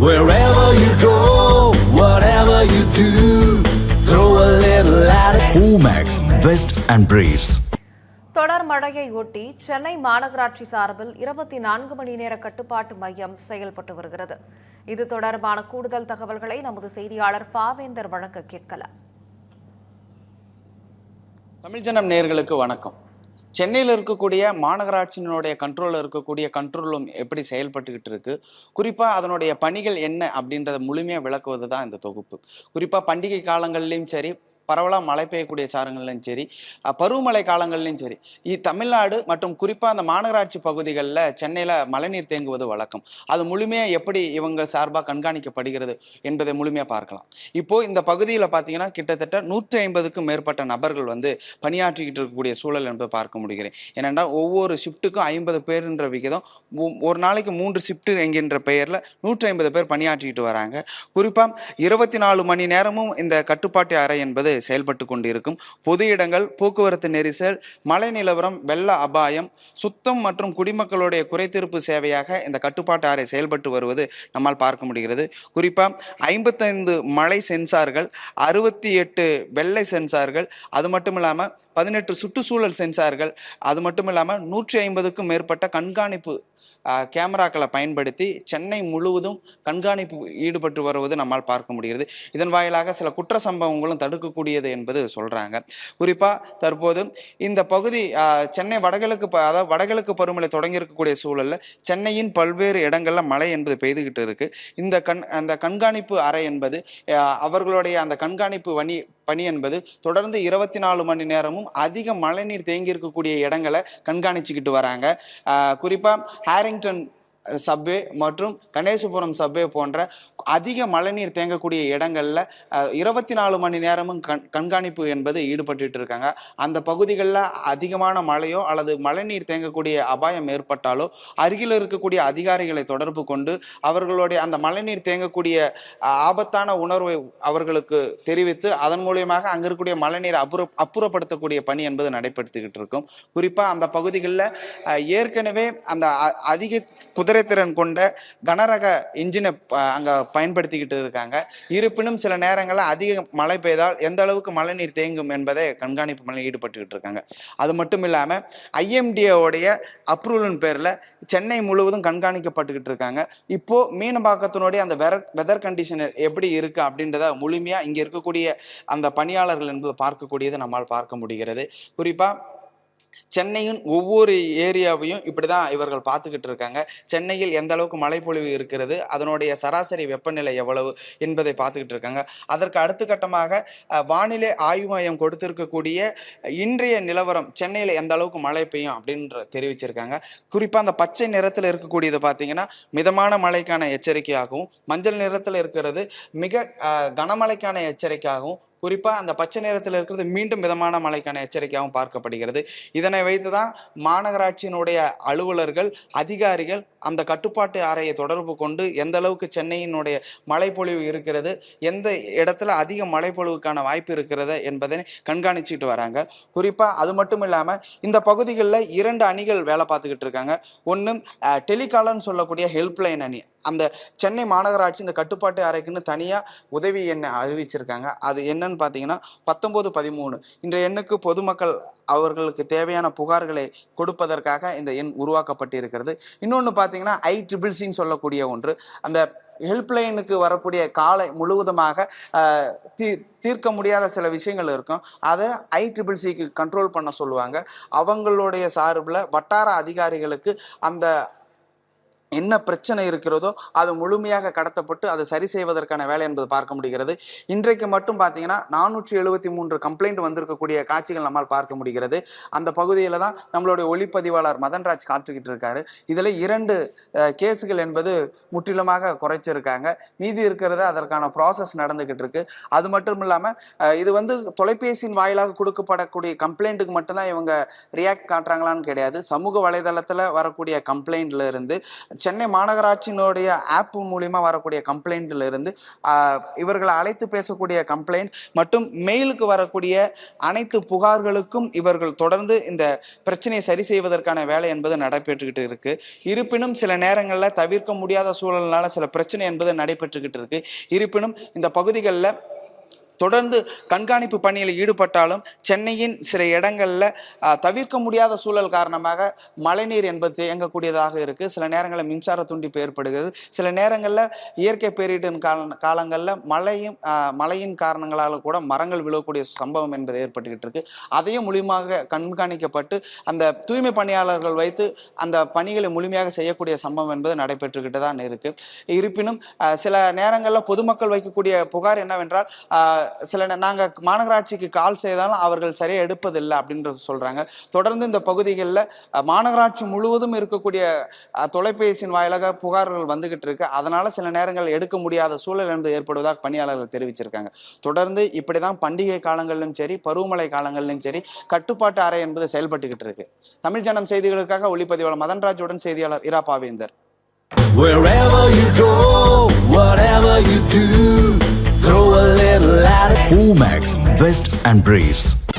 Wherever you go, whatever you do, throw a little at it. Omax, Vest and Briefs. தொடர் மழையை ஒட்டி சென்னை மாநகராட்சி சார்பில் இருபத்தி நான்கு மணி நேர கட்டுப்பாட்டு மையம் செயல்பட்டு வருகிறது இது தொடர்பான கூடுதல் தகவல்களை நமது செய்தியாளர் பாவேந்தர் வழங்க கேட்கலாம் தமிழ் ஜனம் நேயர்களுக்கு வணக்கம் சென்னையில் இருக்கக்கூடிய மாநகராட்சியினுடைய கண்ட்ரோலில் இருக்கக்கூடிய கண்ட்ரோல் ரூம் எப்படி செயல்பட்டுக்கிட்டு இருக்கு? குறிப்பாக அதனுடைய பணிகள் என்ன அப்படின்றத முழுமையாக விளக்குவது தான் இந்த தொகுப்பு. குறிப்பாக பண்டிகை காலங்கள்லையும் சரி பரவலாக மழை பெய்யக்கூடிய சாரங்கள்லையும் சரி பருவமழை காலங்கள்லையும் சரி இ தமிழ்நாடு மற்றும் குறிப்பாக அந்த மாநகராட்சி பகுதிகளில் சென்னையில் மழைநீர் தேங்குவது வழக்கம். அது முழுமையாக எப்படி இவங்க சார்பாக கண்காணிக்கப்படுகிறது என்பதை முழுமையாக பார்க்கலாம். இப்போது இந்த பகுதியில் பார்த்தீங்கன்னா கிட்டத்தட்ட நூற்றி ஐம்பதுக்கும் மேற்பட்ட நபர்கள் வந்து பணியாற்றிக்கிட்டு இருக்கக்கூடிய சூழல் என்பதை பார்க்க முடிகிறேன். ஏனென்றால் ஒவ்வொரு ஷிஃப்ட்டுக்கும் ஐம்பது பேருன்ற விகிதம் ஒரு நாளைக்கு மூன்று ஷிஃப்ட் என்கின்ற பெயரில் நூற்றி ஐம்பது பேர் பணியாற்றிக்கிட்டு வராங்க. குறிப்பாக இருபத்தி நாலு மணி நேரமும் இந்த கட்டுப்பாட்டு அறை என்பது செயல்பட்டு கொண்டிருக்கும். பொது இடங்கள் போக்குவரத்து நெரிசல் மழை நிலவரம் வெள்ள அபாயம் சுத்தம் மற்றும் குடிமக்களுடைய குறைதீர்ப்பு சேவையாக இந்த கட்டுப்பாட்டு அறை செயல்பட்டு வருவது நம்மால் பார்க்க முடிகிறது. குறிப்பாக ஐம்பத்தைந்து மழை சென்சார்கள் அறுபத்தி எட்டு வெள்ளை சென்சார்கள் அது மட்டும் இல்லாமல் பதினெட்டு சுற்றுச்சூழல் சென்சார்கள் அது மட்டும் இல்லாமல் நூற்றி ஐம்பதுக்கும் மேற்பட்ட கண்காணிப்பு கேமராக்களை பயன்படுத்தி சென்னை முழுவதும் கண்காணிப்பு ஈடுபட்டு வருவது நம்மால் பார்க்க முடிகிறது. இதன் வாயிலாக சில குற்ற சம்பவங்களும் தடுக்கக்கூடியது என்பது சொல்கிறாங்க குறிப்பாக தற்போது இந்த பகுதி சென்னை வடகிழக்கு அதாவது வடகிழக்கு பருவமழை தொடங்கி இருக்கக்கூடிய சென்னையின் பல்வேறு இடங்களில் மழை என்பது பெய்துகிட்டு இருக்கு. இந்த கண் அந்த கண்காணிப்பு அறை என்பது அவர்களுடைய அந்த கண்காணிப்பு பணி பணி என்பது தொடர்ந்து இருபத்தி நாலு மணி நேரமும் அதிக மழைநீர் தேங்கி இருக்கக்கூடிய இடங்களை கண்காணிச்சுக்கிட்டு வராங்க. குறிப்பாக Harrington சப்வே மற்றும் கணேசபுரம் சப்வே போன்ற அதிக மழைநீர் தேங்கக்கூடிய இடங்களில் இருபத்தி நாலு மணி நேரமும் கண் கண்காணிப்பு என்பது ஈடுபட்டு இருக்காங்க. அந்த பகுதிகளில் அதிகமான மழையோ அல்லது மழைநீர் தேங்கக்கூடிய அபாயம் ஏற்பட்டாலோ அருகில் இருக்கக்கூடிய அதிகாரிகளை தொடர்பு கொண்டு அவர்களுடைய அந்த மழைநீர் தேங்கக்கூடிய ஆபத்தான உணர்வை அவர்களுக்கு தெரிவித்து அதன் மூலியமாக அங்கே இருக்கக்கூடிய மழைநீரை அப்புற அப்புறப்படுத்தக்கூடிய பணி என்பது நடைபெற்றுக்கிட்டு இருக்கும். குறிப்பாக அந்த பகுதிகளில் ஏற்கனவே அந்த அ- அதிக குதிரைத்திறன் கொண்ட கனரக இன்ஜினை அங்கே பயன்படுத்திக்கிட்டு இருக்காங்க. இருப்பினும் சில நேரங்களில் அதிக மழை பெய்தால் எந்த அளவுக்கு மழைநீர் தேங்கும் என்பதை கண்காணிப்பு பணியில் ஈடுபட்டுக்கிட்டு இருக்காங்க. அது மட்டும் இல்லாமல் ஐஎம்டிஏவுடைய அப்ரூவலின் பேரில் சென்னை முழுவதும் கண்காணிக்கப்பட்டுக்கிட்டு இருக்காங்க. இப்போ மீனம்பாக்கத்தினுடைய அந்த வெதர் வெதர் கண்டிஷன் எப்படி இருக்கு அப்படின்றத முழுமையாக இங்கே இருக்கக்கூடிய அந்த பணியாளர்கள் என்பது பார்க்கக்கூடியது நம்மால் பார்க்க முடிகிறது. குறிப்பாக சென்னையின் ஒவ்வொரு ஏரியாவையும் இப்படி தான் இவர்கள் பார்த்துக்கிட்டு இருக்காங்க. சென்னையில் எந்த அளவுக்கு மழைப்பொழிவு இருக்கிறது அதனுடைய சராசரி வெப்பநிலை எவ்வளவு என்பதை பார்த்துக்கிட்டு இருக்காங்க. அதற்கு அடுத்த கட்டமாக வானிலை ஆய்வு மையம் கொடுத்திருக்கக்கூடிய இன்றைய நிலவரம் சென்னையில் எந்த அளவுக்கு மழை பெய்யும் அப்படின்ற தெரிவிச்சிருக்காங்க. குறிப்பாக அந்த பச்சை நிறத்தில் இருக்கக்கூடியது பார்த்தீங்கன்னா மிதமான மழைக்கான எச்சரிக்கையாகவும் மஞ்சள் நிறத்தில் இருக்கிறது மிக கனமழைக்கான எச்சரிக்கையாகவும் குறிப்பாக அந்த பச்சை நேரத்தில் இருக்கிறது மீண்டும் மிதமான மழைக்கான எச்சரிக்கையாகவும் பார்க்கப்படுகிறது. இதனை வைத்து தான் மாநகராட்சியினுடைய அலுவலர்கள் அதிகாரிகள் அந்த கட்டுப்பாட்டு அறையை தொடர்பு கொண்டு எந்த அளவுக்கு சென்னையினுடைய மழைப்பொழிவு இருக்கிறது எந்த இடத்துல அதிக மழைப்பொழிவுக்கான வாய்ப்பு இருக்கிறது என்பதை கண்காணிச்சுட்டு வராங்க. குறிப்பாக அது மட்டும் இல்லாமல் இந்த பகுதிகளில் இரண்டு அணிகள் வேலை பார்த்துக்கிட்டு இருக்காங்க. ஒன்று டெலிகாலர்னு சொல்லக்கூடிய ஹெல்ப்லைன் அணி. அந்த சென்னை மாநகராட்சி இந்த கட்டுப்பாட்டு அறைக்குன்னு தனியாக உதவி எண்ணை அறிவிச்சிருக்காங்க. அது என்னன்னு பார்த்தீங்கன்னா பத்தொம்போது பதிமூணு. இந்த எண்ணுக்கு பொதுமக்கள் அவர்களுக்கு தேவையான புகார்களை கொடுப்பதற்காக இந்த எண் உருவாக்கப்பட்டிருக்கிறது. இன்னொன்று பார்த்தீங்கன்னா ஐ ட்ரிபிள் சின்னு சொல்லக்கூடிய ஒன்று. அந்த ஹெல்ப்லைனுக்கு வரக்கூடிய காலை முழுவதுமாக தீ தீர்க்க முடியாத சில விஷயங்கள் இருக்கும். அதை ஐ ட்ரிபிள் சிக்கு கண்ட்ரோல் பண்ண சொல்லுவாங்க. அவங்களுடைய சார்பில் வட்டார அதிகாரிகளுக்கு அந்த என்ன பிரச்சனை இருக்கிறதோ அது முழுமையாக கடத்தப்பட்டு அதை சரி செய்வதற்கான வேலை என்பது பார்க்க முடிகிறது. இன்றைக்கு மட்டும் பார்த்தீங்கன்னா நானூற்றி எழுபத்தி மூன்று கம்ப்ளைண்ட் வந்திருக்கக்கூடிய காட்சிகள் நம்மால் பார்க்க முடிகிறது. அந்த பகுதியில் தான் நம்மளுடைய ஒளிப்பதிவாளர் மதன்ராஜ் காட்டுக்கிட்டு இருக்காரு. இதில் இரண்டு கேஸுகள் என்பது முற்றிலுமாக குறைச்சிருக்காங்க. மீதி இருக்கிறது அதற்கான ப்ராசஸ் நடந்துகிட்டு இருக்கு. அது மட்டும் இல்லாமல் இது வந்து தொலைபேசியின் வாயிலாக கொடுக்கப்படக்கூடிய கம்ப்ளைண்ட்டுக்கு மட்டும்தான் இவங்க ரியாக்ட் காட்டுறாங்களான்னு கிடையாது. சமூக வலைதளத்தில் வரக்கூடிய கம்ப்ளைண்ட்ல இருந்து சென்னை மாநகராட்சியினுடைய ஆப் மூலியமா வரக்கூடிய கம்ப்ளைண்ட்ல இருந்து இவர்களை அழைத்து பேசக்கூடிய கம்ப்ளைண்ட் மற்றும் மெயிலுக்கு வரக்கூடிய அனைத்து புகார்களுக்கும் இவர்கள் தொடர்ந்து இந்த பிரச்சனையை சரி செய்வதற்கான வேலை என்பது நடைபெற்றுக்கிட்டு இருக்கு. இருப்பினும் சில நேரங்களில் தவிர்க்க முடியாத சூழல்னால சில பிரச்சனை என்பது நடைபெற்றுக்கிட்டு இருக்கு. இருப்பினும் இந்த பகுதிகளில் தொடர்ந்து கண்காணிப்பு பணியில் ஈடுபட்டாலும் சென்னையின் சில இடங்களில் தவிர்க்க முடியாத சூழல் காரணமாக மழைநீர் என்பது தேங்கக்கூடியதாக இருக்குது சில நேரங்களில் மின்சார துண்டிப்பு ஏற்படுகிறது. சில நேரங்களில் இயற்கை பேரிடர் கால காலங்களில் மழையும் மழையின் காரணங்களால் கூட மரங்கள் விழக்கூடிய சம்பவம் என்பது ஏற்பட்டுக்கிட்டு இருக்கு. அதையும் முழுமையாக கண்காணிக்கப்பட்டு அந்த தூய்மை பணியாளர்கள் வைத்து அந்த பணிகளை முழுமையாக செய்யக்கூடிய சம்பவம் என்பது நடைபெற்றுக்கிட்டு தான் இருக்குது இருப்பினும் சில நேரங்களில் பொதுமக்கள் வைக்கக்கூடிய புகார் என்னவென்றால் சில நே- நாங்க மாநகராட்சிக்கு கால் செய்தாலும் அவர்கள் சரியா எடுப்பதில்லை அப்படின்றது சொல்றாங்க. தொடர்ந்து இந்த பகுதிகளில் மாநகராட்சி முழுவதும் இருக்கக்கூடிய தொலைபேசியின் வாயிலாக புகார்கள் வந்துகிட்டு இருக்கு. அதனால சில நேரங்கள் எடுக்க முடியாத சூழல் என்பது ஏற்படுவதாக பணியாளர்கள் தெரிவிச்சிருக்காங்க. தொடர்ந்து இப்படிதான் பண்டிகை காலங்களிலும் சரி பருவமழை காலங்களிலும் சரி கட்டுப்பாட்டு அறை என்பது செயல்பட்டுக்கிட்டு இருக்கு. தமிழ் ஜனம் செய்திகளுக்காக ஒளிப்பதிவாளர் மதன்ராஜுடன் செய்தியாளர் இரா பாவேந்தர். Wherever you go, whatever you do, throw a little Cool Max, Vest and Briefs.